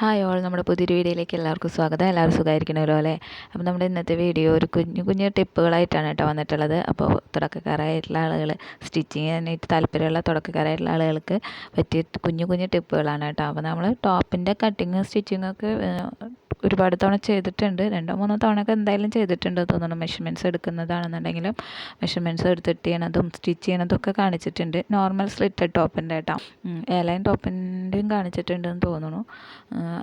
Hi all. നമ്മുടെ പുതിയൊരു വീഡിയോയിലേക്ക് എല്ലാവർക്കും സ്വാഗതം. എല്ലാവരും സുഖമായിരിക്കണമല്ലോ അല്ലേ? അപ്പോൾ നമ്മുടെ ഇന്നത്തെ വീഡിയോ ഒരു കുഞ്ഞു കുഞ്ഞു ടിപ്പുകളായിട്ടാണ് കേട്ടോ വന്നിട്ടുള്ളത്. അപ്പോൾ തുടക്കക്കാരായിട്ടുള്ള ആളുകൾ സ്റ്റിച്ചിങ് തന്നെയായിട്ട് താല്പര്യമുള്ള തുടക്കക്കാരായിട്ടുള്ള ആളുകൾക്ക് പറ്റിയ കുഞ്ഞു കുഞ്ഞു ടിപ്പുകളാണ് കേട്ടോ. അപ്പോൾ നമ്മൾ ടോപ്പിന്റെ കട്ടിങ് സ്റ്റിച്ചിങ്ങൊക്കെ ഒരുപാട് തവണ ചെയ്തിട്ടുണ്ട്. രണ്ടോ മൂന്നോ തവണയൊക്കെ എന്തായാലും ചെയ്തിട്ടുണ്ട് തോന്നുന്നു. മെഷർമെന്റ്സ് എടുക്കുന്നതാണെന്നുണ്ടെങ്കിലും മെഷർമെന്റ്സ് എടുത്തിട്ട് ചെയ്യണതും സ്റ്റിച്ച് ചെയ്യണതൊക്കെ കാണിച്ചിട്ടുണ്ട്. നോർമൽ സ്ലിറ്റഡ് ടോപ്പിന്റെ കേട്ടോ. എയർലൈൻ ടോപ്പിന്റെയും കാണിച്ചിട്ടുണ്ടെന്ന് തോന്നുന്നു.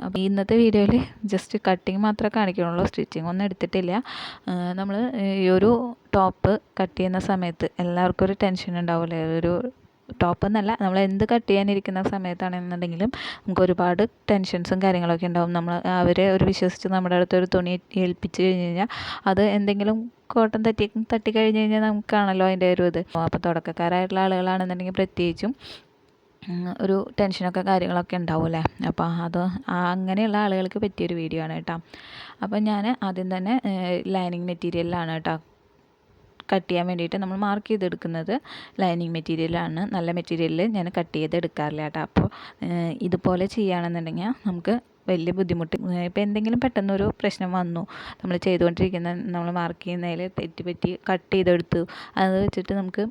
അപ്പോൾ ഇന്നത്തെ വീഡിയോയിൽ ജസ്റ്റ് കട്ടിങ് മാത്രമേ കാണിക്കണുള്ളൂ സ്റ്റിച്ചിങ് ഒന്നും എടുത്തിട്ടില്ല. നമ്മൾ ഈ ഒരു ടോപ്പ് കട്ട് ചെയ്യുന്ന സമയത്ത് എല്ലാവർക്കും ഒരു ടെൻഷൻ ഉണ്ടാവില്ലേ? ഒരു ടോപ്പ് എന്നല്ല നമ്മൾ എന്ത് കട്ട് ചെയ്യാനിരിക്കുന്ന സമയത്താണെന്നുണ്ടെങ്കിലും നമുക്ക് ഒരുപാട് ടെൻഷൻസും കാര്യങ്ങളൊക്കെ ഉണ്ടാവും. നമ്മൾ അവരെ ഒരു വിശ്വസിച്ച് നമ്മുടെ അടുത്ത് ഒരു തുണി ഏൽപ്പിച്ച് കഴിഞ്ഞ് കഴിഞ്ഞാൽ അത് എന്തെങ്കിലും കോട്ടൺ തട്ടി തട്ടി കഴിഞ്ഞ് കഴിഞ്ഞാൽ നമുക്കാണല്ലോ അതിന്റെ ഒരു ഇത്. അപ്പോൾ തുടക്കക്കാരായിട്ടുള്ള ആളുകളാണെന്നുണ്ടെങ്കിൽ പ്രത്യേകിച്ചും ഒരു ടെൻഷനൊക്കെ കാര്യങ്ങളൊക്കെ ഉണ്ടാവും അല്ലേ? അപ്പോൾ അത് അങ്ങനെയുള്ള ആളുകൾക്ക് പറ്റിയൊരു വീഡിയോ ആണ് കേട്ടോ. അപ്പോൾ ഞാൻ ആദ്യം തന്നെ ലൈനിങ് മെറ്റീരിയലിലാണ് കേട്ടോ കട്ട് ചെയ്യാൻ വേണ്ടിയിട്ട് നമ്മൾ മാർക്ക് ചെയ്തെടുക്കുന്നത് ലൈനിങ് മെറ്റീരിയലാണ് നല്ല മെറ്റീരിയലിൽ ഞാൻ കട്ട് ചെയ്തെടുക്കാറില്ല കേട്ടോ. അപ്പോൾ ഇതുപോലെ ചെയ്യുകയാണെന്നുണ്ടെങ്കിൽ നമുക്ക് വലിയ ബുദ്ധിമുട്ട്. ഇപ്പോൾ എന്തെങ്കിലും പെട്ടെന്നൊരു പ്രശ്നം വന്നു നമ്മൾ ചെയ്തുകൊണ്ടിരിക്കുന്ന നമ്മൾ മാർക്ക് ചെയ്യുന്നതിൽ തെറ്റ് പറ്റി കട്ട് ചെയ്തെടുത്തു അത് വെച്ചിട്ട് നമുക്ക്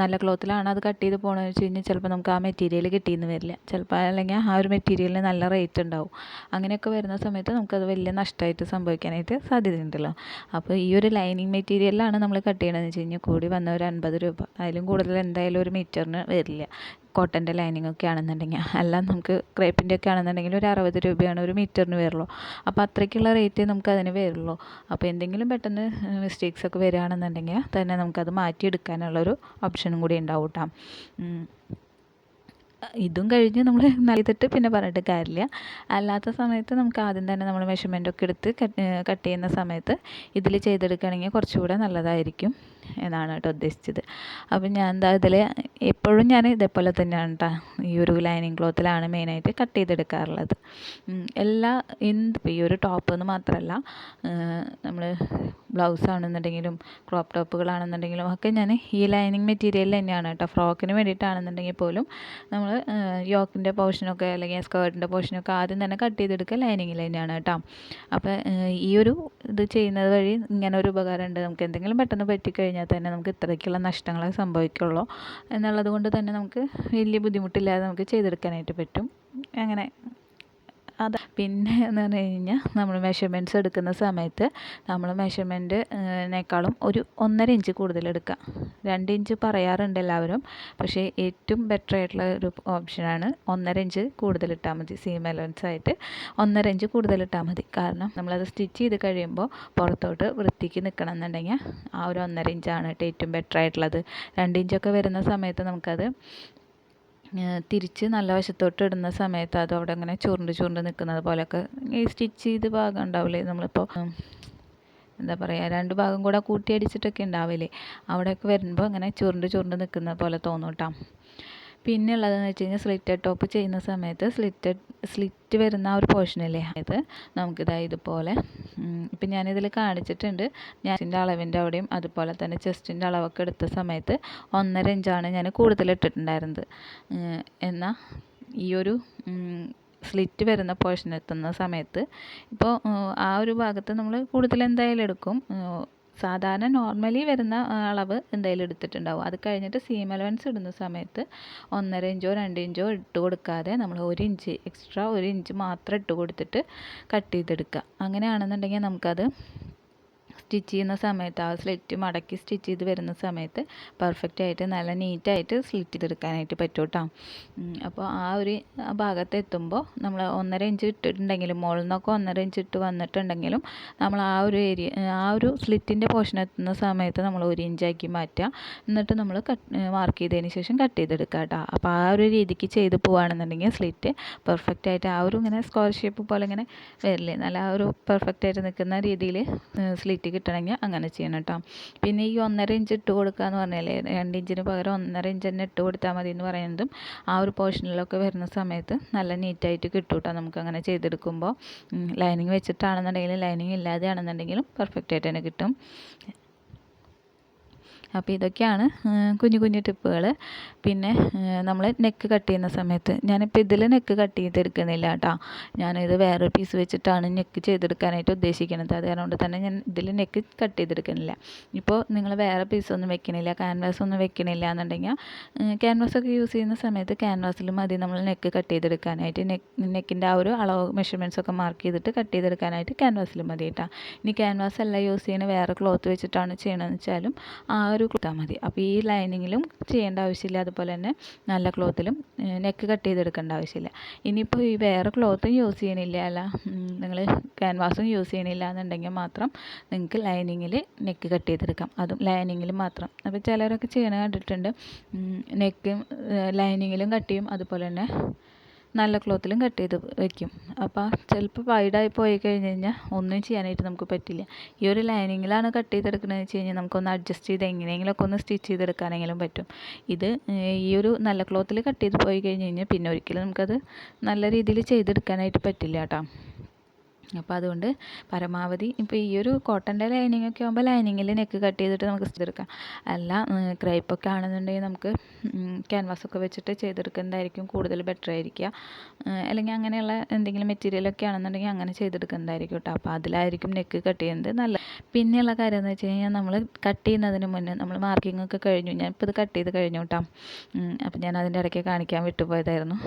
നല്ല ക്ലോത്തിലാണ് അത് കട്ട് ചെയ്ത് പോകണമെന്ന് വെച്ച് കഴിഞ്ഞാൽ ചിലപ്പോൾ നമുക്ക് ആ മെറ്റീരിയൽ കിട്ടിയെന്ന് വരില്ല. ചിലപ്പോൾ അല്ലെങ്കിൽ ആ ഒരു മെറ്റീരിയലിന് നല്ല റേറ്റ് ഉണ്ടാവും. അങ്ങനെയൊക്കെ വരുന്ന സമയത്ത് നമുക്കത് വലിയ നഷ്ടമായിട്ട് സംഭവിക്കാനായിട്ട് സാധ്യതയുണ്ടല്ലോ. അപ്പോൾ ഈ ഒരു ലൈനിങ് മെറ്റീരിയലാണ് നമ്മൾ കട്ട് ചെയ്യണമെന്ന് വെച്ച് കഴിഞ്ഞാൽ കൂടി വന്ന ഒരു അൻപത് രൂപ. അതിലും കൂടുതൽ എന്തായാലും ഒരു മീറ്ററിന് വരില്ല. കോട്ടന്റെ ലൈനിങ് ഒക്കെ ആണെന്നുണ്ടെങ്കിൽ അല്ല നമുക്ക് ക്രേപ്പിന്റെ ഒക്കെ ആണെന്നുണ്ടെങ്കിൽ ഒരു അറുപത് രൂപയാണ് ഒരു മീറ്ററിന് വരുള്ളൂ. അപ്പോൾ അത്രയ്ക്കുള്ള റേറ്റ് നമുക്ക് അതിന് വരുള്ളൂ. അപ്പോൾ എന്തെങ്കിലും പെട്ടെന്ന് മിസ്റ്റേക്സ് ഒക്കെ വരികയാണെന്നുണ്ടെങ്കിൽ തന്നെ നമുക്കത് മാറ്റിയെടുക്കാനുള്ളൊരു ഓപ്ഷനും കൂടി ഉണ്ടാവും കേട്ടോ ഇതും കഴിഞ്ഞ് നമ്മൾ നൽകിയിട്ട് പിന്നെ പറഞ്ഞിട്ട് കാര്യമില്ല. അല്ലാത്ത സമയത്ത് നമുക്ക് ആദ്യം തന്നെ നമ്മൾ മെഷർമെന്റ് ഒക്കെ എടുത്ത് കട്ട് ചെയ്യുന്ന സമയത്ത് ഇതിൽ ചെയ്തെടുക്കുകയാണെങ്കിൽ കുറച്ചുകൂടെ നല്ലതായിരിക്കും. എന്നാണ് കേട്ടോ ഉദ്ദേശിച്ചത്. അപ്പം ഞാൻ എന്താ ഇതിൽ എപ്പോഴും ഞാൻ ഇതേപോലെ തന്നെയാണ് കേട്ടോ ഈ ഒരു ലൈനിങ് ക്ലോത്തിലാണ് മെയിനായിട്ട് കട്ട് ചെയ്തെടുക്കാറുള്ളത്. എല്ലാ എന്ത് ഈ ഒരു ടോപ്പ് എന്ന് മാത്രമല്ല നമ്മൾ ബ്ലൗസ് ആണെന്നുണ്ടെങ്കിലും ക്രോപ്പ് ടോപ്പുകളാണെന്നുണ്ടെങ്കിലും ഒക്കെ ഞാൻ ഈ ലൈനിങ് മെറ്റീരിയൽ തന്നെയാണ് കേട്ടോ ഫ്രോക്കിന് വേണ്ടിയിട്ടാണെന്നുണ്ടെങ്കിൽ പോലും നമ്മൾ യോക്കിന്റെ പോർഷനൊക്കെ അല്ലെങ്കിൽ സ്കേർട്ടിന്റെ പോർഷനൊക്കെ ആദ്യം തന്നെ കട്ട് ചെയ്തെടുക്കുക ലൈനിങ്ങിൽ തന്നെയാണ് കേട്ടോ അപ്പോൾ ഈ ഒരു ഇത് ചെയ്യുന്നത് വഴി ഇങ്ങനെ ഒരു ഉപകാരമുണ്ട്. നമുക്ക് എന്തെങ്കിലും പെട്ടെന്ന് പറ്റിക്കഴിഞ്ഞാൽ തന്നെ നമുക്ക് ഇത്രയ്ക്കുള്ള നഷ്ടങ്ങളെ സംഭവിക്കുള്ളൂ. എന്നുള്ളത് കൊണ്ട് തന്നെ നമുക്ക് വലിയ ബുദ്ധിമുട്ടില്ലാതെ നമുക്ക് ചെയ്തെടുക്കാനായിട്ട് പറ്റും. അങ്ങനെ അത് പിന്നെ എന്ന് പറഞ്ഞു കഴിഞ്ഞാൽ നമ്മൾ മെഷർമെന്റ്സ് എടുക്കുന്ന സമയത്ത് നമ്മൾ മെഷർമെന്റിനേക്കാളും ഒരു ഒന്നര ഇഞ്ച് കൂടുതൽ എടുക്കുക. രണ്ട് ഇഞ്ച് പറയാറുണ്ട് എല്ലാവരും. പക്ഷേ ഏറ്റവും ബെറ്റർ ആയിട്ടുള്ള ഒരു ഓപ്ഷനാണ് ഒന്നര ഇഞ്ച് കൂടുതൽ ഇട്ടാൽ മതി. സീം അലവൻസ് ആയിട്ട് ഒന്നര ഇഞ്ച് കൂടുതൽ ഇട്ടാൽ മതി. കാരണം നമ്മളത് സ്റ്റിച്ച് ചെയ്ത് കഴിയുമ്പോൾ പുറത്തോട്ട് വൃത്തിക്ക് നിൽക്കണം എന്നുണ്ടെങ്കിൽ ആ ഒരു ഒന്നര ഇഞ്ചാണ് ഏറ്റവും ബെറ്റർ ആയിട്ടുള്ളത്. രണ്ട് ഇഞ്ചൊക്കെ വരുന്ന സമയത്ത് നമുക്കത് തിരിച്ച് നല്ല വശത്തോട്ട് ഇടുന്ന സമയത്ത് അത് അവിടെ അങ്ങനെ ചുരുണ്ട് ചുരുണ്ട് നിൽക്കുന്നത് പോലെയൊക്കെ ഈ സ്റ്റിച്ച് ചെയ്ത് ഭാഗം ഉണ്ടാവില്ലേ? നമ്മളിപ്പോൾ എന്താ പറയുക രണ്ട് ഭാഗം കൂടെ കൂട്ടി അടിച്ചിട്ടൊക്കെ ഉണ്ടാവില്ലേ? അവിടെയൊക്കെ വരുമ്പോൾ അങ്ങനെ ചുരുണ്ട് ചുരുണ്ട് നിൽക്കുന്ന പോലെ തോന്നും കേട്ടോ പിന്നെ ഉള്ളതെന്ന് വെച്ച് കഴിഞ്ഞാൽ സ്ലിറ്റഡ് ടോപ്പ് ചെയ്യുന്ന സമയത്ത് സ്ലിറ്റഡ് സ്ലിറ്റ് വരുന്ന ആ ഒരു പോർഷനില്ലേ അത് നമുക്കിതാ ഇതുപോലെ ഇപ്പം ഞാനിതിൽ കാണിച്ചിട്ടുണ്ട്. ഞാനിന്റെ അളവിന്റെ അവിടെയും അതുപോലെ തന്നെ ചെസ്റ്റിന്റെ അളവൊക്കെ എടുത്ത സമയത്ത് ഒന്നര ഇഞ്ചാണ് ഞാൻ കൂടുതൽ ഇട്ടിട്ടുണ്ടായിരുന്നത്. എന്നാൽ ഈ ഒരു സ്ലിറ്റ് വരുന്ന പോർഷൻ എത്തുന്ന സമയത്ത് ഇപ്പോൾ ആ ഒരു ഭാഗത്ത് നമ്മൾ കൂടുതൽ എന്തായാലും എടുക്കും. സാധാരണ നോർമലി വരുന്ന അളവ് എന്തായാലും എടുത്തിട്ടുണ്ടാവും. അത് കഴിഞ്ഞിട്ട് സീം അലവൻസ് ഇടുന്ന സമയത്ത് ഒന്നര ഇഞ്ചോ രണ്ട് ഇഞ്ചോ ഇട്ട് കൊടുക്കാതെ നമ്മൾ ഒരു ഇഞ്ച് എക്സ്ട്രാ ഒരു ഇഞ്ച് മാത്രം ഇട്ട് കൊടുത്തിട്ട് കട്ട് ചെയ്തെടുക്കുക. അങ്ങനെയാണെന്നുണ്ടെങ്കിൽ നമുക്കത് സ്റ്റിച്ച് ചെയ്യുന്ന സമയത്ത് ആ സ്ലിറ്റ് മടക്കി സ്റ്റിച്ച് ചെയ്ത് വരുന്ന സമയത്ത് പെർഫെക്റ്റ് ആയിട്ട് നല്ല നീറ്റായിട്ട് സ്ലിറ്റ് ചെയ്തെടുക്കാനായിട്ട് പറ്റും കേട്ടോ അപ്പോൾ ആ ഒരു ഭാഗത്ത് എത്തുമ്പോൾ നമ്മൾ ഒന്നര ഇഞ്ച് ഇട്ടിട്ടുണ്ടെങ്കിലും മുകളിൽ നിന്നൊക്കെ ഒന്നര ഇഞ്ച് ഇട്ട് വന്നിട്ടുണ്ടെങ്കിലും നമ്മൾ ആ ഒരു ഏരിയ ആ ഒരു സ്ലിറ്റിന്റെ പോർഷൻ എത്തുന്ന സമയത്ത് നമ്മൾ ഒരു ഇഞ്ചാക്കി മാറ്റുക. എന്നിട്ട് നമ്മൾ കട്ട് മാർക്ക് ചെയ്തതിന് ശേഷം കട്ട് ചെയ്തെടുക്കുക കേട്ടോ അപ്പോൾ ആ ഒരു രീതിക്ക് ചെയ്ത് പോവുകയാണെന്നുണ്ടെങ്കിൽ സ്ലിറ്റ് പെർഫെക്റ്റ് ആയിട്ട് ആ ഒരു ഇങ്ങനെ സ്ക്വയർ ഷേപ്പ് പോലെ ഇങ്ങനെ വരില്ലേ? നല്ല ആ ഒരു പെർഫെക്റ്റ് ആയിട്ട് നിൽക്കുന്ന രീതിയിൽ സ്ലിറ്റ് കിട്ടണമെങ്കിൽ അങ്ങനെ ചെയ്യണം കേട്ടോ. പിന്നെ ഈ ഒന്നര ഇഞ്ച് ഇട്ട് കൊടുക്കുക എന്ന് പറഞ്ഞാൽ രണ്ട് ഇഞ്ചിന് പകരം ഒന്നര ഇഞ്ച് തന്നെ ഇട്ട് കൊടുത്താൽ മതി എന്ന് പറയുന്നതും ആ ഒരു പോർഷനിലൊക്കെ വരുന്ന സമയത്ത് നല്ല നീറ്റായിട്ട് കിട്ടും കേട്ടോ നമുക്ക് അങ്ങനെ ചെയ്തെടുക്കുമ്പോൾ. ലൈനിങ് വെച്ചിട്ടാണെന്നുണ്ടെങ്കിലും ലൈനിങ് ഇല്ലാതെയാണെന്നുണ്ടെങ്കിലും പെർഫെക്റ്റ് ആയിട്ട് തന്നെ കിട്ടും. അപ്പോൾ ഇതൊക്കെയാണ് കുഞ്ഞു കുഞ്ഞു ടിപ്പുകൾ. പിന്നെ നമ്മൾ നെക്ക് കട്ട് ചെയ്യുന്ന സമയത്ത് ഞാനിപ്പോൾ ഇതിൽ നെക്ക് കട്ട് ചെയ്തെടുക്കുന്നില്ല കേട്ടോ. ഞാനിത് വേറൊരു പീസ് വെച്ചിട്ടാണ് നെക്ക് ചെയ്തെടുക്കാനായിട്ട് ഉദ്ദേശിക്കുന്നത്. അത് കാരണം തന്നെ ഞാൻ ഇതിൽ നെക്ക് കട്ട് ചെയ്തെടുക്കുന്നില്ല. ഇപ്പോൾ നിങ്ങൾ വേറെ പീസൊന്നും വെക്കണില്ല ക്യാൻവാസ് ഒന്നും വെക്കണില്ല എന്നുണ്ടെങ്കിൽ ക്യാൻവാസ് ഒക്കെ യൂസ് ചെയ്യുന്ന സമയത്ത് ക്യാൻവാസിൽ മതി നമ്മൾ നെക്ക് കട്ട് ചെയ്തെടുക്കാനായിട്ട്. നെക്ക് നെക്കിന്റെ ആ ഒരു അളവ് മെഷർമെന്റ്സ് ഒക്കെ മാർക്ക് ചെയ്തിട്ട് കട്ട് ചെയ്തെടുക്കാനായിട്ട് ക്യാൻവാസിൽ മതി കേട്ടോ. ഇനി ക്യാൻവാസ് അല്ല യൂസ് ചെയ്യുന്ന വേറെ ക്ലോത്ത് വെച്ചിട്ടാണ് ചെയ്യണമെന്ന് വെച്ചാലും ആ ഒരു കൊടുത്താൽ മതി. അപ്പോൾ ഈ ലൈനിങ്ങിലും ചെയ്യേണ്ട ആവശ്യമില്ല. അതുപോലെ തന്നെ നല്ല ക്ലോത്തിലും നെക്ക് കട്ട് ചെയ്തെടുക്കേണ്ട ആവശ്യമില്ല. ഇനിയിപ്പോൾ ഈ വേറെ ക്ലോത്തും യൂസ് ചെയ്യണില്ല. അല്ല നിങ്ങൾ ക്യാൻവാസും യൂസ് ചെയ്യണില്ല എന്നുണ്ടെങ്കിൽ മാത്രം നിങ്ങൾക്ക് ലൈനിങ്ങിൽ നെക്ക് കട്ട് ചെയ്തെടുക്കാം. അതും ലൈനിങ്ങിൽ മാത്രം. അപ്പോൾ ചിലരൊക്കെ ചെയ്യണ കണ്ടിട്ടുണ്ട്. നെക്കും ലൈനിങ്ങിലും കട്ട് ചെയ്യും. അതുപോലെ തന്നെ നല്ല ക്ലോത്തിലും കട്ട് ചെയ്ത് വെക്കും. അപ്പോൾ ചിലപ്പോൾ വൈഡായി പോയി കഴിഞ്ഞ് കഴിഞ്ഞാൽ ഒന്നും ചെയ്യാനായിട്ട് നമുക്ക് പറ്റില്ല. ഈ ഒരു ലൈനിങ്ങിലാണ് കട്ട് ചെയ്തെടുക്കണമെന്ന് വെച്ച് കഴിഞ്ഞാൽ നമുക്കൊന്ന് അഡ്ജസ്റ്റ് ചെയ്ത് എങ്ങനെയെങ്കിലുമൊക്കെ ഒന്ന് സ്റ്റിച്ച് ചെയ്തെടുക്കാനെങ്കിലും പറ്റും. ഇത് ഈ ഒരു നല്ല ക്ലോത്തിൽ കട്ട് ചെയ്ത് പോയി കഴിഞ്ഞ് കഴിഞ്ഞാൽ പിന്നെ ഒരിക്കലും നമുക്കത് നല്ല രീതിയിൽ ചെയ്തെടുക്കാനായിട്ട് പറ്റില്ല കേട്ടോ. അപ്പോൾ അതുകൊണ്ട് പരമാവധി ഇപ്പോൾ ഈ ഒരു കോട്ടന്റെ ലൈനിങ് ഒക്കെ ആകുമ്പോൾ ലൈനിങ്ങിൽ നെക്ക് കട്ട് ചെയ്തിട്ട് നമുക്ക് ചെയ്തെടുക്കാം അല്ല ക്രൈപ്പൊക്കെ ആണെന്നുണ്ടെങ്കിൽ നമുക്ക് ക്യാൻവാസൊക്കെ വെച്ചിട്ട് ചെയ്തെടുക്കുന്നതായിരിക്കും കൂടുതൽ ബെറ്റർ ആയിരിക്കുക. അല്ലെങ്കിൽ അങ്ങനെയുള്ള എന്തെങ്കിലും മെറ്റീരിയലൊക്കെ ആണെന്നുണ്ടെങ്കിൽ അങ്ങനെ ചെയ്തെടുക്കുന്നതായിരിക്കും കേട്ടോ അപ്പോൾ അതിലായിരിക്കും നെക്ക് കട്ട് ചെയ്യുന്നത് നല്ല പിന്നെയുള്ള കാര്യം എന്ന് വെച്ച് കഴിഞ്ഞാൽ നമ്മൾ കട്ട് ചെയ്യുന്നതിന് മുന്നേ നമ്മൾ മാർക്കിംഗ് ഒക്കെ കഴിഞ്ഞു. ഞാൻ ഇപ്പോൾ ഇത് കട്ട് ചെയ്ത് കഴിഞ്ഞു കേട്ടോ അപ്പോൾ ഞാൻ അതിന്റെ ഇടയ്ക്ക് കാണിക്കാൻ വിട്ടുപോയതായിരുന്നു.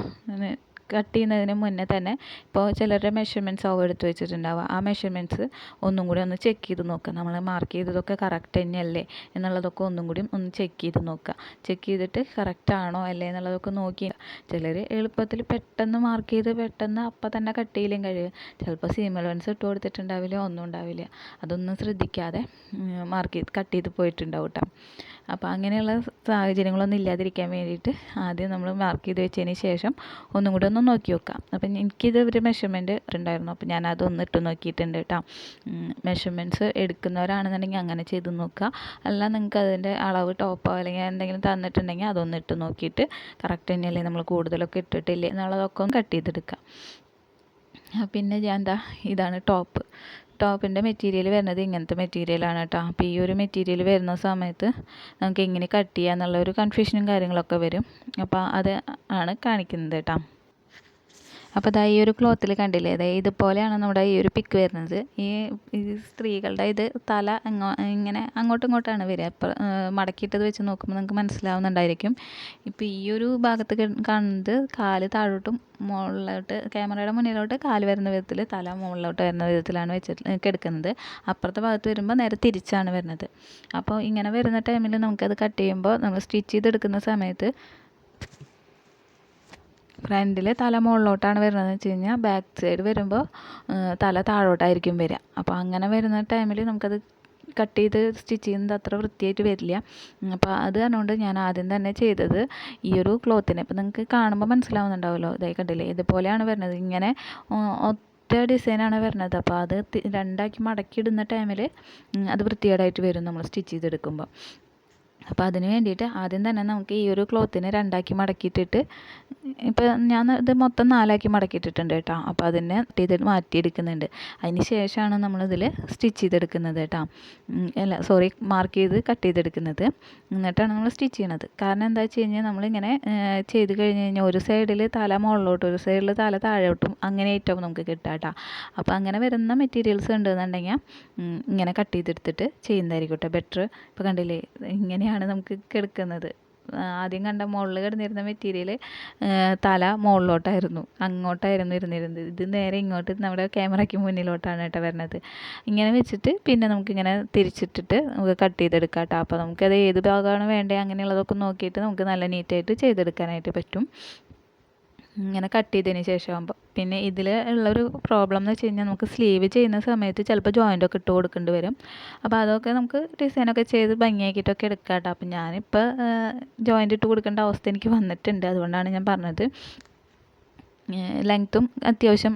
കട്ട് ചെയ്യുന്നതിന് മുന്നേ തന്നെ ഇപ്പോൾ ചിലരുടെ മെഷർമെന്റ്സ് ആവും എടുത്ത് വെച്ചിട്ടുണ്ടാവുക. ആ മെഷർമെന്റ്സ് ഒന്നും കൂടി ഒന്ന് ചെക്ക് ചെയ്ത് നോക്കുക. നമ്മൾ മാർക്ക് ചെയ്തതൊക്കെ കറക്റ്റ് തന്നെയല്ലേ എന്നുള്ളതൊക്കെ ഒന്നും കൂടി ഒന്ന് ചെക്ക് ചെയ്ത് നോക്കുക. ചെക്ക് ചെയ്തിട്ട് കറക്റ്റ് ആണോ അല്ലേ എന്നുള്ളതൊക്കെ നോക്കി ചിലർ എളുപ്പത്തിൽ പെട്ടെന്ന് മാർക്ക് ചെയ്ത് പെട്ടെന്ന് അപ്പം തന്നെ കട്ട് ചെയ്യലും കഴിയും. ചിലപ്പോൾ സീം അലവൻസ് ഇട്ട് കൊടുത്തിട്ടുണ്ടാവില്ല ഒന്നും ഉണ്ടാവില്ല. അതൊന്നും ശ്രദ്ധിക്കാതെ മാർക്ക് ചെയ്ത് കട്ട് ചെയ്ത് പോയിട്ടുണ്ടാവും കേട്ടോ. അപ്പോൾ അങ്ങനെയുള്ള സാഹചര്യങ്ങളൊന്നും ഇല്ലാതിരിക്കാൻ വേണ്ടിയിട്ട് ആദ്യം നമ്മൾ മാർക്ക് ചെയ്ത് വെച്ചതിന് ശേഷം ഒന്നും കൂടി ഒന്ന് നോക്കി നോക്കാം അപ്പം എനിക്കിത് ഒരു മെഷർമെന്റ് ഉണ്ടായിരുന്നു അപ്പോൾ ഞാൻ അതൊന്ന് ഇട്ട് നോക്കിയിട്ടുണ്ട് കേട്ടോ മെഷർമെന്റ്സ് എടുക്കുന്നവരാണെന്നുണ്ടെങ്കിൽ അങ്ങനെ ചെയ്ത് നോക്കുക. അല്ല നിങ്ങൾക്ക് അതിന്റെ അളവ് ടോപ്പോ അല്ലെങ്കിൽ എന്തെങ്കിലും തന്നിട്ടുണ്ടെങ്കിൽ അതൊന്ന് ഇട്ട് നോക്കിയിട്ട് കറക്റ്റ് തന്നെയല്ലേ നമ്മൾ കൂടുതലൊക്കെ ഇട്ടിട്ടില്ലേ എന്നുള്ളതൊക്കെ ഒന്ന് കട്ട് ചെയ്തെടുക്കുക. പിന്നെ ഞാൻ എന്താ ഇതാണ് ടോപ്പ് ടോപ്പിന്റെ മെറ്റീരിയൽ വരുന്നത് ഇങ്ങനത്തെ മെറ്റീരിയലാണ് കേട്ടോ. അപ്പോൾ ഈ ഒരു മെറ്റീരിയൽ വരുന്ന സമയത്ത് നമുക്ക് എങ്ങനെ കട്ട് ചെയ്യുക എന്നുള്ള ഒരു കൺഫ്യൂഷനും കാര്യങ്ങളൊക്കെ വരും. അപ്പോൾ അത് ആണ് കാണിക്കുന്നത് കേട്ടോ. അപ്പോൾ ദാ ഈ ഒരു ക്ലോത്തിൽ കണ്ടില്ലേ? അതായത് ഇതുപോലെയാണ് നമ്മുടെ ഈ ഒരു പിക്ക് വരുന്നത്. ഈ സ്ത്രീകളുടെ ഇത് തല ഇങ്ങനെ അങ്ങോട്ടും ഇങ്ങോട്ടാണ് വരിക. അപ്പോൾ മടക്കിയിട്ടത് വെച്ച് നോക്കുമ്പോൾ നിങ്ങൾക്ക് മനസ്സിലാവുന്നുണ്ടായിരിക്കും. ഇപ്പോൾ ഈ ഒരു ഭാഗത്ത് കാണുന്നത് കാൽ താഴോട്ടും മുകളിലോട്ട് ക്യാമറയുടെ മുന്നിലോട്ട് കാൽ വരുന്ന വിധത്തിൽ തല മുകളിലോട്ട് വരുന്ന വിധത്തിലാണ് വെച്ചിട്ട് കിടക്കുന്നത്. അപ്പുറത്തെ ഭാഗത്ത് വരുമ്പോൾ നേരെ തിരിച്ചാണ് വരുന്നത്. അപ്പോൾ ഇങ്ങനെ വരുന്ന ടൈമിൽ നമുക്കത് കട്ട് ചെയ്യുമ്പോൾ നമ്മൾ സ്റ്റിച്ച് ചെയ്തെടുക്കുന്ന സമയത്ത് ഫ്രണ്ടിൽ തല മുകളിലോട്ടാണ് വരുന്നതെന്ന് വെച്ച് കഴിഞ്ഞാൽ ബാക്ക് സൈഡ് വരുമ്പോൾ തല താഴോട്ടായിരിക്കും വരിക. അപ്പോൾ അങ്ങനെ വരുന്ന ടൈമിൽ നമുക്കത് കട്ട് ചെയ്ത് സ്റ്റിച്ച് ചെയ്യുന്നത് അത്ര വൃത്തിയായിട്ട് വരില്ല. അപ്പോൾ അത് കാരണമുണ്ട് ഞാൻ ആദ്യം തന്നെ ചെയ്തത് ഈ ഒരു ക്ലോത്തിനെ ഇപ്പോൾ നിങ്ങൾക്ക് കാണുമ്പോൾ മനസ്സിലാവുന്നുണ്ടാവുമല്ലോ ഇതായി കണ്ടില്ലേ? ഇതുപോലെയാണ് വരുന്നത്. ഇങ്ങനെ ഒറ്റ ഡിസൈനാണ് വരുന്നത്. അപ്പോൾ അത് രണ്ടാക്കി മടക്കി ഇടുന്ന ടൈമിൽ അത് വൃത്തികേടായിട്ട് വരും നമ്മൾ സ്റ്റിച്ച് ചെയ്തെടുക്കുമ്പോൾ അപ്പോൾ അതിന് വേണ്ടിയിട്ട് ആദ്യം തന്നെ നമുക്ക് ഈ ഒരു ക്ലോത്തിനെ രണ്ടാക്കി മടക്കിയിട്ടിട്ട് ഇപ്പോൾ ഞാൻ ഇത് മൊത്തം നാലാക്കി മടക്കിയിട്ടിട്ടുണ്ട് കേട്ടോ. അപ്പോൾ അതിനെ ചെയ്തിട്ട് മാറ്റിയെടുക്കുന്നുണ്ട്. അതിന് ശേഷമാണ് നമ്മളിതിൽ സ്റ്റിച്ച് ചെയ്തെടുക്കുന്നത് കേട്ടോ. അല്ല സോറി മാർക്ക് ചെയ്ത് കട്ട് ചെയ്തെടുക്കുന്നത്. എന്നിട്ടാണ് നമ്മൾ സ്റ്റിച്ച് ചെയ്യണത്. കാരണം എന്താ വെച്ച് കഴിഞ്ഞാൽ നമ്മളിങ്ങനെ ചെയ്ത് കഴിഞ്ഞ് കഴിഞ്ഞാൽ ഒരു സൈഡിൽ തല മുകളിലോട്ട് ഒരു സൈഡിൽ തല താഴോട്ടും അങ്ങനെ ആയിട്ടാവും നമുക്ക് കിട്ടുക കേട്ടോ. അപ്പോൾ അങ്ങനെ വരുന്ന മെറ്റീരിയൽസ് ഉണ്ടെന്നുണ്ടെങ്കിൽ ഇങ്ങനെ കട്ട് ചെയ്തെടുത്തിട്ട് ചെയ്യുന്നതായിരിക്കും കേട്ടോ. ബെറ്റർ ഇപ്പോൾ കണ്ടില്ലേ ഇങ്ങനെയാണ് നമുക്ക് കിടക്കുന്നത്. ആദ്യം കണ്ട മുകളിൽ കിടന്നിരുന്ന മെറ്റീരിയൽ തല മുകളിലോട്ടായിരുന്നു. അങ്ങോട്ടായിരുന്നു ഇരുന്നിരുന്നത്. ഇത് നേരെ ഇങ്ങോട്ട് നമ്മുടെ ക്യാമറയ്ക്ക് മുന്നിലോട്ടാണ് കേട്ടോ വരണത്. ഇങ്ങനെ വെച്ചിട്ട് പിന്നെ നമുക്കിങ്ങനെ തിരിച്ചിട്ടിട്ട് നമുക്ക് കട്ട് ചെയ്തെടുക്കാം കേട്ടോ. അപ്പോൾ നമുക്കത് ഏത് ഭാഗമാണ് വേണ്ടത് അങ്ങനെയുള്ളതൊക്കെ നോക്കിയിട്ട് നമുക്ക് നല്ല നീറ്റായിട്ട് ചെയ്തെടുക്കാനായിട്ട് പറ്റും. ഇങ്ങനെ കട്ട് ചെയ്തതിന് ശേഷം ആകുമ്പോൾ പിന്നെ ഇതിൽ ഉള്ളൊരു പ്രോബ്ലം എന്ന് വെച്ച് കഴിഞ്ഞാൽ നമുക്ക് സ്ലീവ് ചെയ്യുന്ന സമയത്ത് ചിലപ്പോൾ ജോയിന്റ് ഒക്കെ ഇട്ട് കൊടുക്കേണ്ടി വരും. അപ്പോൾ അതൊക്കെ നമുക്ക് ഡിസൈനൊക്കെ ചെയ്ത് ഭംഗിയാക്കിയിട്ടൊക്കെ എടുക്കാം കേട്ടോ അപ്പം ഞാനിപ്പോൾ ജോയിന്റ് ഇട്ട് കൊടുക്കേണ്ട അവസ്ഥ എനിക്ക് വന്നിട്ടുണ്ട്. അതുകൊണ്ടാണ് ഞാൻ പറഞ്ഞത്. ലെങ്ത്തും അത്യാവശ്യം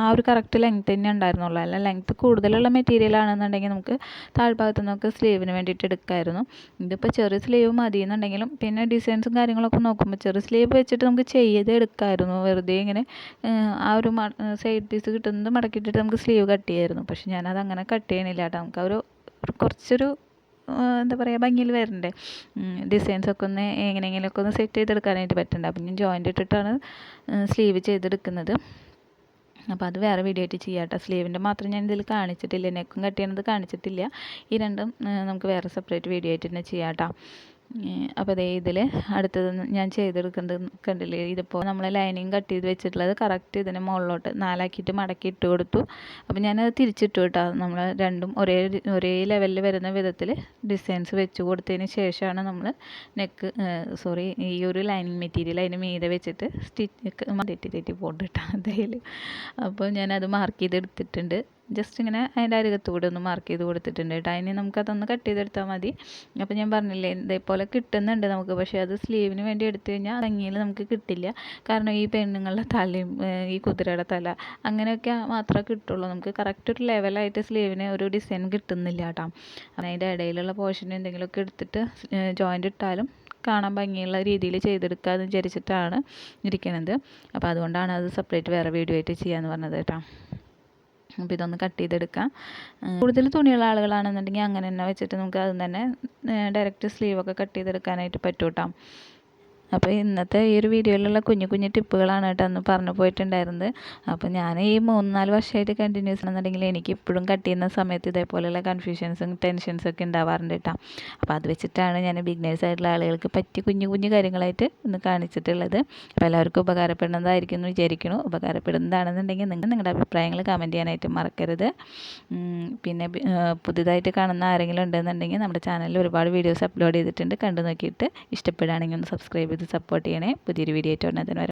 ആ ഒരു കറക്റ്റ് ലെങ്ത്ത് തന്നെ ഉണ്ടായിരുന്നുള്ളൂ. അല്ല ലെങ്ത്ത് കൂടുതലുള്ള മെറ്റീരിയൽ ആണെന്നുണ്ടെങ്കിൽ നമുക്ക് താഴ്ഭാഗത്ത് നിന്നൊക്കെ സ്ലീവിന് വേണ്ടിയിട്ട് എടുക്കാമായിരുന്നു ഇതിപ്പോൾ ചെറിയ സ്ലീവ് മതി എന്നുണ്ടെങ്കിലും പിന്നെ ഡിസൈൻസും കാര്യങ്ങളൊക്കെ നോക്കുമ്പോൾ ചെറിയ സ്ലീവ് വെച്ചിട്ട് നമുക്ക് ചെയ്ത് എടുക്കാമായിരുന്നു വെറുതെ ഇങ്ങനെ ആ ഒരു സൈഡ് പീസ് കിട്ടുന്നത് മടക്കിയിട്ടിട്ട് നമുക്ക് സ്ലീവ് കട്ട് ചെയ്യായിരുന്നു. പക്ഷെ ഞാനത് അങ്ങനെ കട്ട് ചെയ്യണില്ല കേട്ടോ. നമുക്ക് ഒരു കുറച്ചൊരു എന്താ പറയുക ഭംഗിയിൽ വരണ്ടേ ഡിസൈൻസൊക്കെ ഒന്ന് എങ്ങനെയെങ്കിലുമൊക്കെ ഒന്ന് സെറ്റ് ചെയ്തെടുക്കാനായിട്ട് പറ്റുന്നുണ്ട്. അപ്പം ഞാൻ ജോയിന്റ് ഇട്ടിട്ടാണ് സ്ലീവ് ചെയ്തെടുക്കുന്നത്. അപ്പോൾ അത് വേറെ വീഡിയോ ആയിട്ട് ചെയ്യാം കേട്ടോ സ്ലീവിന്റെ മാത്രം ഞാൻ ഇതിൽ കാണിച്ചിട്ടില്ല. നെക്കും കട്ട് ചെയ്യണത് കാണിച്ചിട്ടില്ല. ഈ രണ്ടും നമുക്ക് വേറെ സെപ്പറേറ്റ് വീഡിയോ ആയിട്ട് തന്നെ ചെയ്യാം കേട്ടോ അപ്പോൾ അതേ ഇതിൽ അടുത്തത് ഞാൻ ചെയ്തെടുക്കുന്നത് കണ്ടില്ലേ? ഇതിപ്പോൾ നമ്മൾ ലൈനിങ് കട്ട് ചെയ്ത് വെച്ചിട്ടുള്ളത് കറക്റ്റ് ഇതിന് മുകളിലോട്ട് നാലാക്കിയിട്ട് മടക്കി ഇട്ട് കൊടുത്തു. അപ്പോൾ ഞാനത് തിരിച്ചിട്ട് കേട്ടോ. നമ്മൾ രണ്ടും ഒരേ ഒരേ ലെവലിൽ വരുന്ന വിധത്തിൽ ഡിസൈൻസ് വെച്ച് കൊടുത്തതിന് ശേഷമാണ് നമ്മൾ നെക്ക് സോറി ഈ ഒരു ലൈനിങ് മെറ്റീരിയൽ അതിന് മീതെ വെച്ചിട്ട് സ്റ്റിച്ച് തെറ്റി തെറ്റി പോയിട്ട് അതിൽ അപ്പോൾ ഞാനത് മാർക്ക് ചെയ്ത് എടുത്തിട്ടുണ്ട് ജസ്റ്റ് ഇങ്ങനെ അതിന്റെ അരികത്തൂടെ ഒന്ന് മാർക്ക് ചെയ്ത് കൊടുത്തിട്ടുണ്ട് കേട്ടോ. അതിന് നമുക്കതൊന്ന് കട്ട് ചെയ്തെടുത്താൽ മതി. അപ്പോൾ ഞാൻ പറഞ്ഞില്ലേ ഇതേപോലെ കിട്ടുന്നുണ്ട് നമുക്ക്. പക്ഷേ അത് സ്ലീവിന് വേണ്ടി എടുത്തു കഴിഞ്ഞാൽ ഭംഗിയിൽ നമുക്ക് കിട്ടില്ല. കാരണം ഈ പെണ്ണുങ്ങളുടെ തലയും ഈ കുതിരയുടെ തല അങ്ങനെയൊക്കെ മാത്രമേ കിട്ടുള്ളൂ. നമുക്ക് കറക്റ്റ് ഒരു ലെവലായിട്ട് സ്ലീവിന് ഒരു ഡിസൈൻ കിട്ടുന്നില്ല കേട്ടോ. അതിന്റെ ഇടയിലുള്ള പോർഷൻ എന്തെങ്കിലുമൊക്കെ എടുത്തിട്ട് ജോയിന്റ് ഇട്ടാലും കാണാൻ ഭംഗിയുള്ള രീതിയിൽ ചെയ്തെടുക്കാമെന്ന് വിചാരിച്ചിട്ടാണ് ഇരിക്കുന്നത് അപ്പോൾ അതുകൊണ്ടാണ് അത് സെപ്പറേറ്റ് വേറെ വീഡിയോ ആയിട്ട് ചെയ്യാമെന്ന് പറഞ്ഞത് കേട്ടോ. അപ്പോൾ ഇതൊന്ന് കട്ട് ചെയ്തെടുക്കാം. കൂടുതൽ തുണിയുള്ള ആളുകളാണെന്നുണ്ടെങ്കിൽ അങ്ങനെ തന്നെ വെച്ചിട്ട് നമുക്ക് അത് തന്നെ ഡയറക്റ്റ് സ്ലീവൊക്കെ കട്ട് ചെയ്തെടുക്കാനായിട്ട് പറ്റും കേട്ടോ അപ്പോൾ ഇന്നത്തെ ഈ ഒരു വീഡിയോയിലുള്ള കുഞ്ഞു കുഞ്ഞു ടിപ്പുകളാണ് കേട്ടോ അന്ന് പറഞ്ഞു പോയിട്ടുണ്ടായിരുന്നത്. അപ്പോൾ ഞാൻ ഈ മൂന്ന് നാല് വർഷമായിട്ട് കണ്ടിന്യൂസ് ആണെന്നുണ്ടെങ്കിൽ എനിക്ക് ഇപ്പോഴും കട്ട് ചെയ്യുന്ന സമയത്ത് ഇതേപോലെയുള്ള കൺഫ്യൂഷൻസും ടെൻഷൻസും ഒക്കെ ഉണ്ടാവാറുണ്ട് കേട്ടോ. അപ്പോൾ അത് വെച്ചിട്ടാണ് ഞാൻ ബിഗ്നേഴ്സ് ആയിട്ടുള്ള ആളുകൾക്ക് പറ്റിയ കുഞ്ഞു കുഞ്ഞു കാര്യങ്ങളായിട്ട് ഇന്ന് കാണിച്ചിട്ടുള്ളത്. അപ്പോൾ എല്ലാവർക്കും ഉപകാരപ്പെടുന്നതായിരിക്കും എന്ന് വിചാരിക്കുന്നു. ഉപകാരപ്പെടുന്നതാണെന്നുണ്ടെങ്കിൽ നിങ്ങൾ നിങ്ങളുടെ അഭിപ്രായങ്ങൾ കമന്റ് ചെയ്യാനായിട്ട് മറക്കരുത്. പിന്നെ പുതിയതായിട്ട് കാണുന്ന ആരെങ്കിലും ഉണ്ടെന്നുണ്ടെങ്കിൽ നമ്മുടെ ചാനലിൽ ഒരുപാട് വീഡിയോസ് അപ്ലോഡ് ചെയ്തിട്ടുണ്ട്. കണ്ടു നോക്കിയിട്ട് ഇഷ്ടപ്പെടുകയാണെങ്കിൽ ഒന്ന് സബ്സ്ക്രൈബ് ചെയ്ത് സപ്പോർട്ട് ചെയ്യണേ. പുതിയൊരു വീഡിയോ ആയിട്ട് ഉടനെ തന്നെ